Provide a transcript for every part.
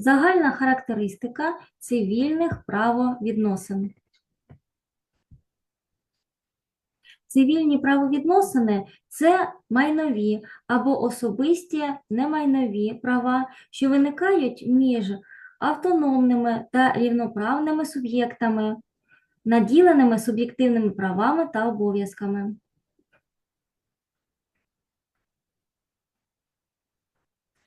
Загальна характеристика цивільних правовідносин. Цивільні правовідносини це майнові або особисті немайнові права, що виникають між автономними та рівноправними суб'єктами, наділеними суб'єктивними правами та обов'язками.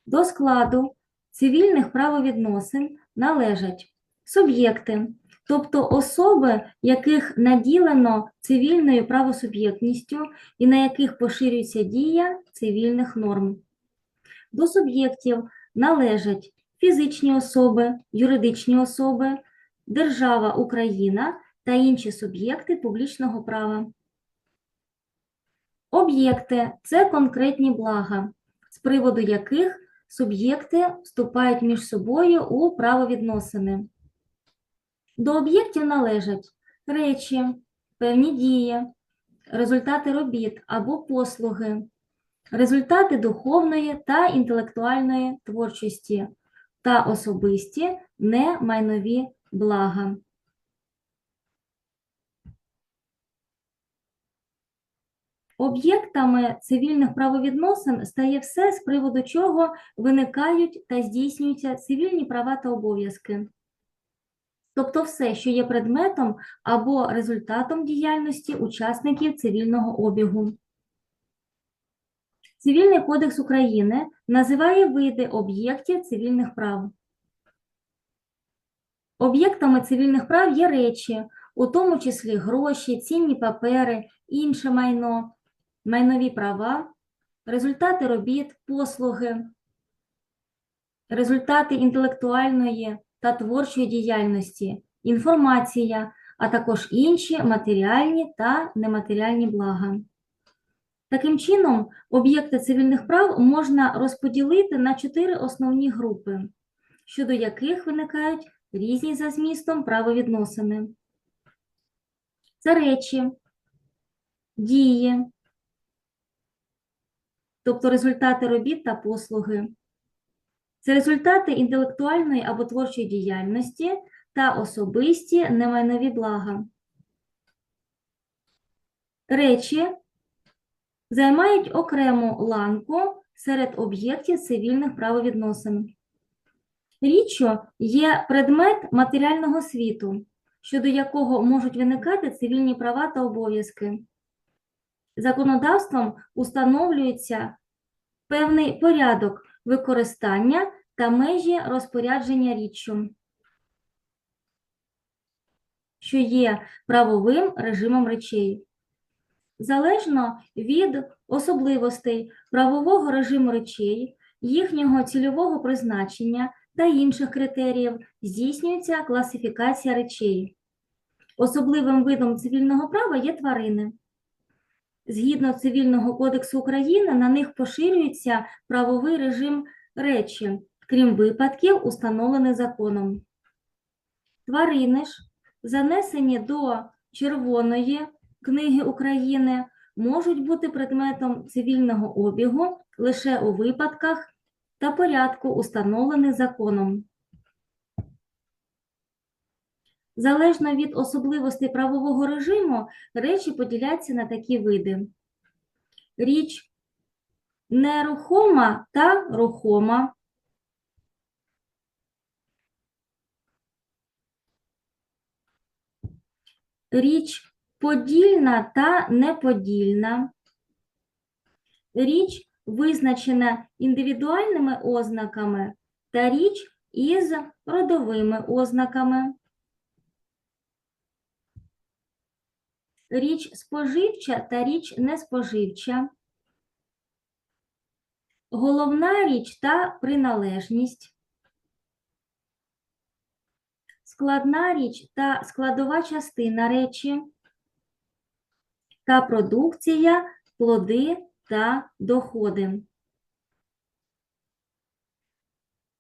До складу цивільних правовідносин належать суб'єкти, тобто особи, яких наділено цивільною правосуб'єктністю і на яких поширюється дія цивільних норм. До суб'єктів належать фізичні особи, юридичні особи, держава Україна та інші суб'єкти публічного права. Об'єкти це конкретні блага, з приводу яких суб'єкти вступають між собою у правовідносини. До об'єктів належать речі, певні дії, результати робіт або послуги, результати духовної та інтелектуальної творчості та особисті немайнові блага. Об'єктами цивільних правовідносин стає все, з приводу чого виникають та здійснюються цивільні права та обов'язки. Тобто все, що є предметом або результатом діяльності учасників цивільного обігу. Цивільний кодекс України називає види об'єктів цивільних прав. Об'єктами цивільних прав є речі, у тому числі гроші, цінні папери, інше майно, майнові права, результати робіт, послуги, результати інтелектуальної та творчої діяльності, інформація, а також інші матеріальні та нематеріальні блага. Таким чином, об'єкти цивільних прав можна розподілити на чотири основні групи, щодо яких виникають різні за змістом правовідносини. Це речі, дії, тобто результати робіт та послуги. Це результати інтелектуальної або творчої діяльності та особисті немайнові блага. Речі займають окрему ланку серед об'єктів цивільних правовідносин. Річчю є предмет матеріального світу, щодо якого можуть виникати цивільні права та обов'язки. Законодавством установлюється певний порядок використання та межі розпорядження річчю, що є правовим режимом речей. Залежно від особливостей правового режиму речей, їхнього цільового призначення та інших критеріїв здійснюється класифікація речей. Особливим видом цивільного права є тварини. Згідно Цивільного кодексу України, на них поширюється правовий режим речі, крім випадків, установлених законом. Тварини ж, занесені до Червоної книги України, можуть бути предметом цивільного обігу лише у випадках та порядку, установлених законом. Залежно від особливостей правового режиму, речі поділяються на такі види. Річ нерухома та рухома. Річ подільна та неподільна. Річ визначена індивідуальними ознаками та річ із родовими ознаками. Річ споживча та річ неспоживча. Головна річ та приналежність. Складна річ та складова частина речі. Та продукція, плоди та доходи.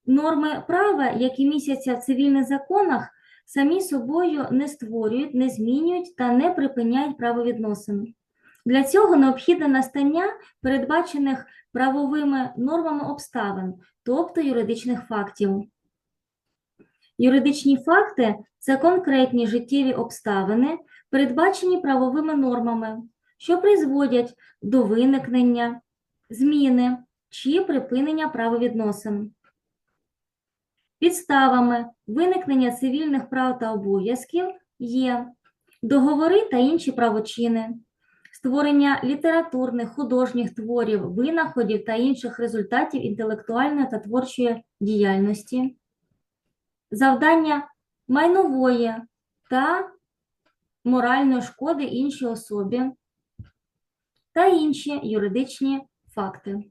Норми права, які містяться в цивільних законах, самі собою не створюють, не змінюють та не припиняють правовідносин. Для цього необхідне настання передбачених правовими нормами обставин, тобто юридичних фактів. Юридичні факти це конкретні життєві обставини, передбачені правовими нормами, що призводять до виникнення, зміни чи припинення правовідносин. Підставами виникнення цивільних прав та обов'язків є договори та інші правочини, створення літературних, художніх творів, винаходів та інших результатів інтелектуальної та творчої діяльності, завдання майнової та моральної шкоди іншій особі та інші юридичні факти.